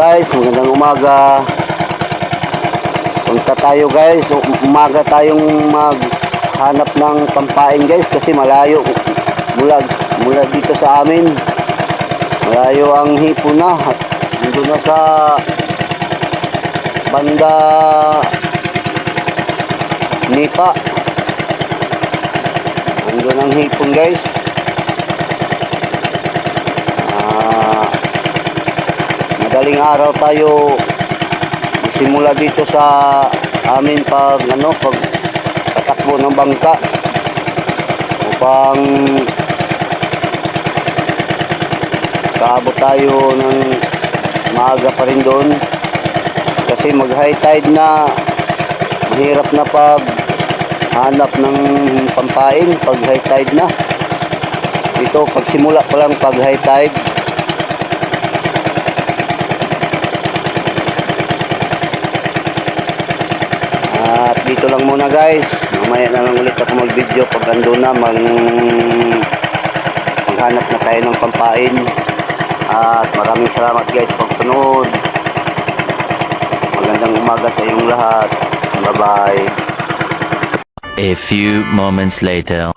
guys, magandang umaga. Punta tayo guys, umaga tayong maghanap ng pampain guys kasi malayo mula, mula dito sa amin. Malayo ang hipo na. Dito na sa banda Nipa. Nandun ang hipon guys. Madaling araw tayo simula dito sa amin pag ano pag tatakbo ng bangka upang kaabot tayo ng maaga pa rin doon. Kasi mag high tide na mahirap na pag hanap ng pampain pag high tide na. Ito pag simula pa lang pag high tide dito lang muna guys. Mamaya na lang ulit ako mag-video pag ando na mag maghanap na tayo ng pampain. At maraming salamat guys pag panood. Magandang umaga sa inyong lahat. Bye-bye. A few moments later.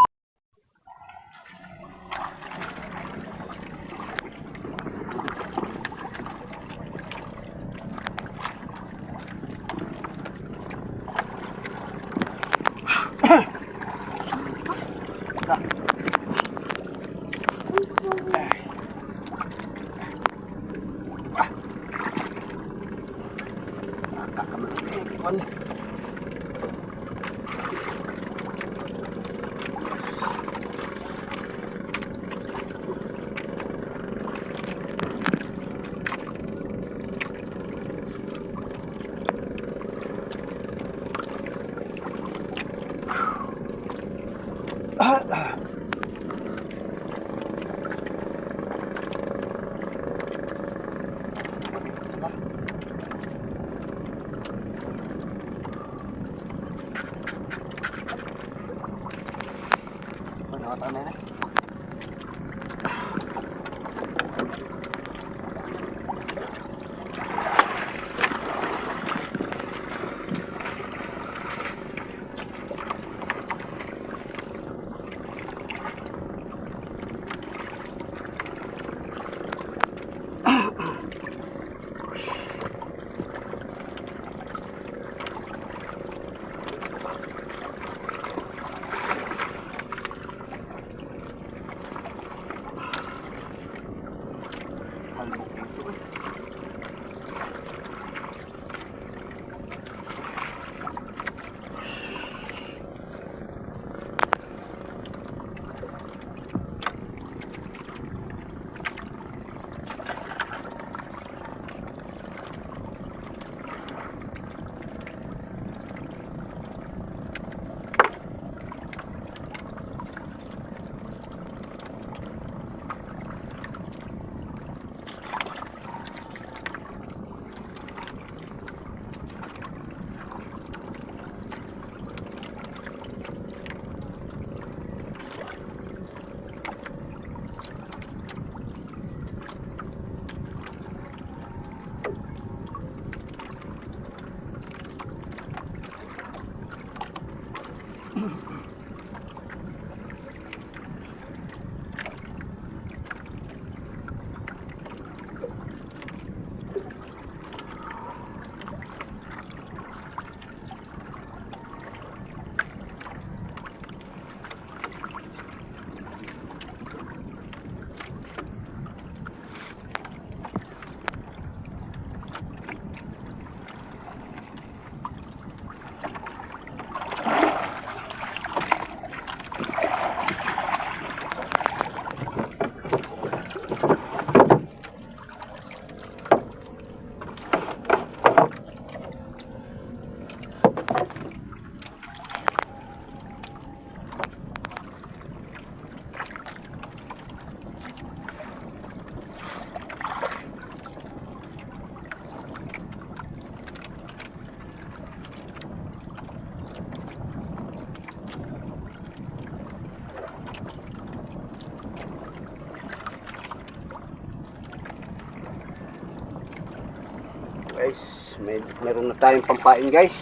Guys, may meron na tayong pampain guys.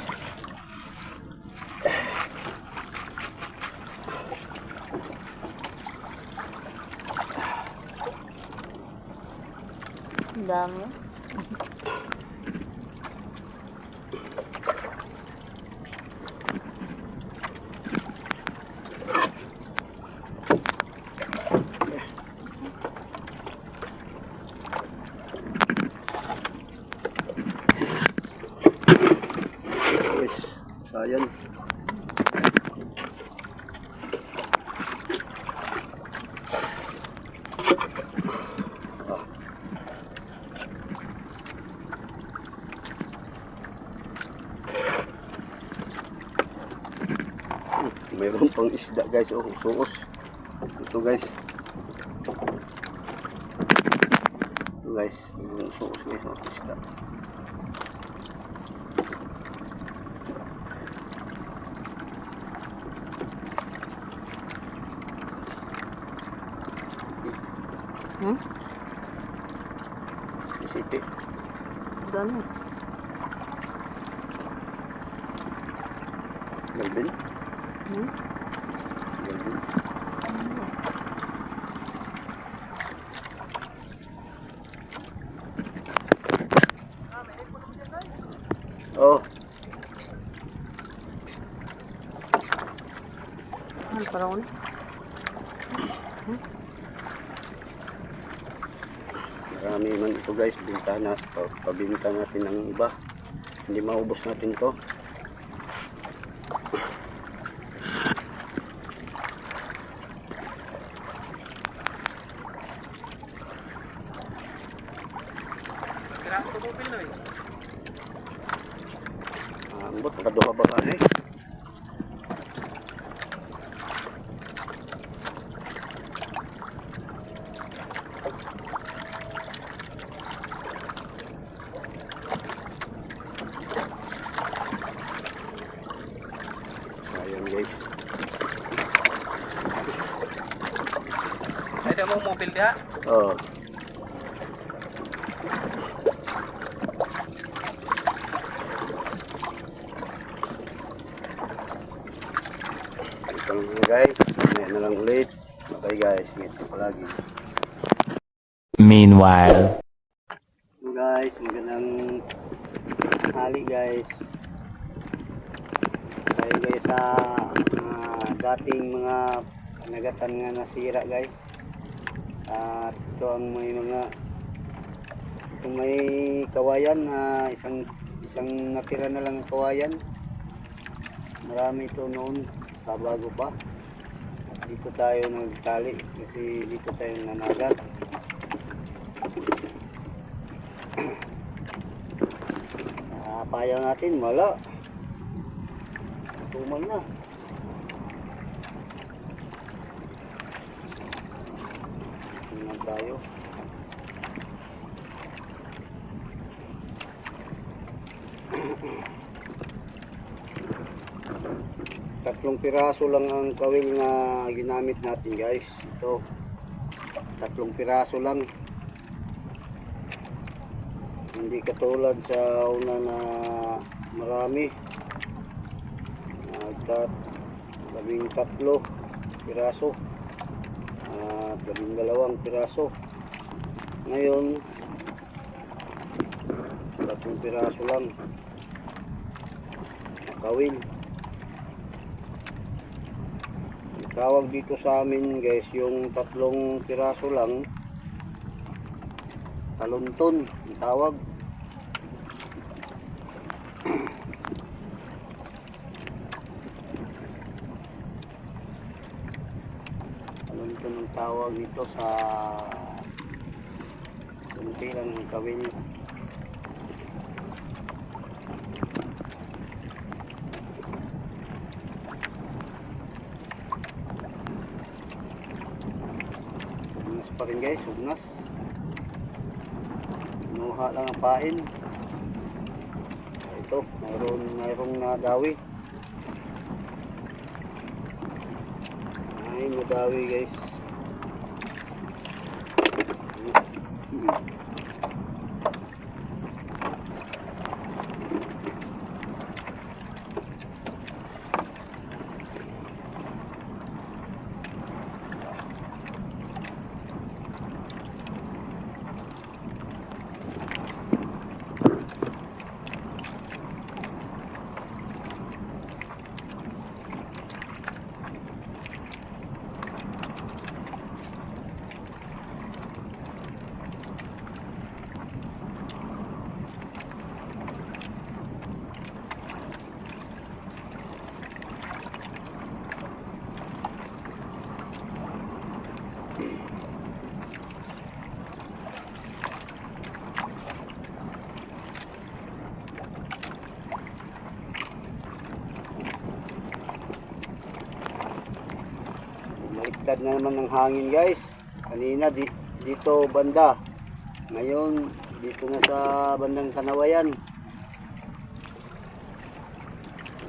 Dami. Guys, sayang. Hmm, Mayroon pang isda guys, oh, suos. Ito guys. Ito guys, mayroon suos guys, oh, isda. Oh, Ano parang marami man ito guys, binta na, pa- pabinta natin ng iba. Hindi maubos natin to. Ah, Ang bot, makaduha ba ka eh? Sayang guys. Ada mo mobil dia? Oh. Ito lang muna guys. Mamaya na lang ulit. Okay guys, ito palagi. Meanwhile. So guys, magandang hali guys. Tayo guys sa mga dating mga nagatan nga nasira guys. At ito ang may mga itong may kawayan na isang isang natira na lang ang kawayan. Marami ito noon sa bago pa. Dito tayo nagtali kasi dito tayo nanagat. Sa payaw natin, wala. Tumal na. Tingnan tayo. Tatlong piraso lang ang kawil na ginamit natin guys. Ito. Tatlong piraso lang. Hindi katulad sa una na marami. Nagtat labing tatlo piraso. At labing dalawang piraso. Ngayon, tatlong piraso lang. Kawil. Tawag dito sa amin guys, yung tatlong piraso lang, talunton, ang tawag. Talunton ang tawag dito sa kunti lang ang kawin. Ugnas pa rin guys, ugnas. Kinuha lang ang pain. Ito, mayroon, mayroong nadawi. Ay, nadawi guys. Na naman ng hangin guys. Kanina di, dito banda. Ngayon dito na sa bandang Kanawayan.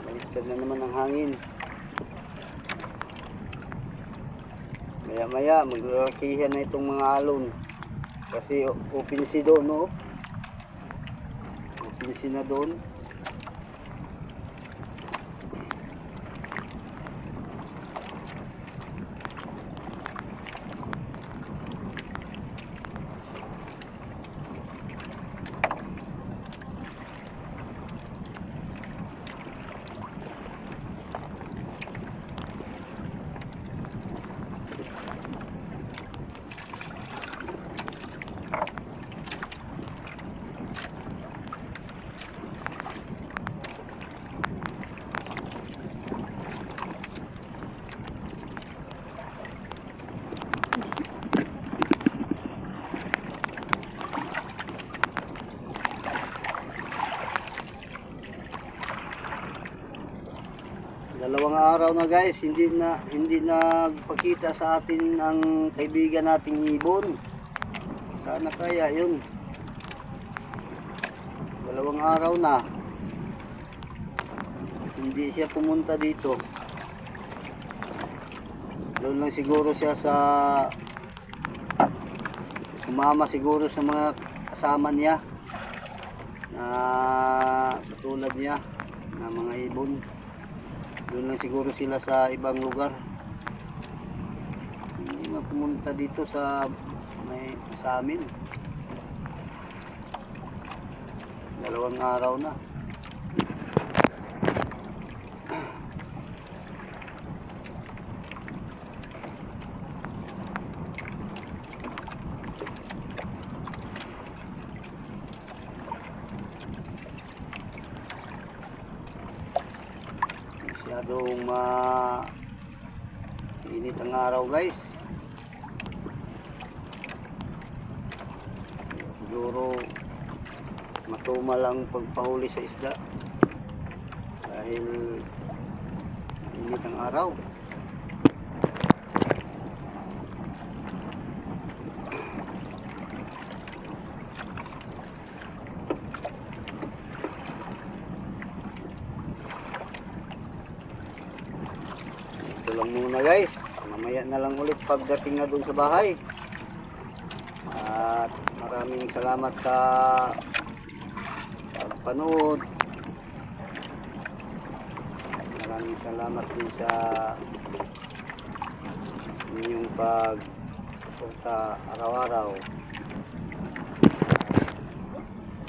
Baliktad na naman ng hangin. Maya maya maglalakihan na itong mga alon. Kasi open sea doon no. Open sea na doon. Dalawang araw na guys, hindi na hindi nagpakita sa atin ang kaibigan nating ibon. Sana kaya 'yun. Dalawang araw na. Hindi siya pumunta dito. Doon lang siguro siya sa umama siguro sa mga kasama niya na katulad niya na mga ibon. Doon lang siguro sila sa ibang lugar. Hindi na pumunta dito sa may sa amin. Dalawang araw na. Masyadong ma init ang araw guys. Siguro matuma lang pagpahuli sa isda. Dahil init ang araw Ito lang muna guys. Mamaya na lang ulit pagdating na dun sa bahay. At maraming salamat sa pagpanood. Maraming salamat din sa inyong pagpunta araw-araw.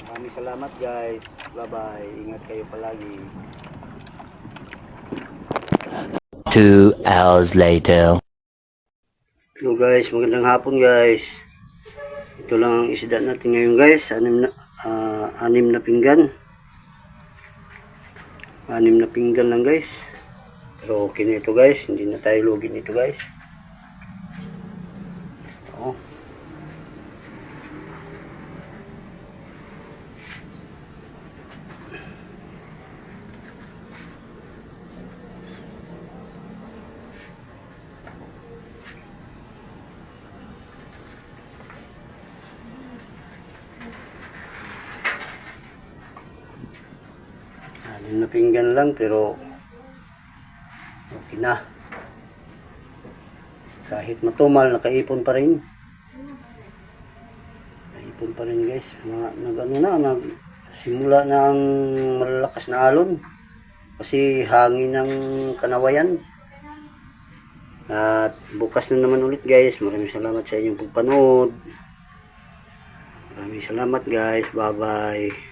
Maraming salamat guys. Bye-bye. Ingat kayo palagi. Two hours later. Hello guys, magandang hapon guys. Ito lang ang isda natin ngayon guys, anim na, ah, anim na pinggan. Anim na pinggan lang guys. Pero okay na ito guys, hindi na tayo lugi nito guys. Ito. Anim na pinggan lang pero okay na. Kahit matumal, nakaipon pa rin. Nakaipon pa rin guys. Mga, nag, ano na, nag, simula na ang malalakas na alon. Kasi hangin ng kanawayan. At bukas na naman ulit guys. Maraming salamat sa inyong pagpanood. Maraming salamat guys. Bye bye.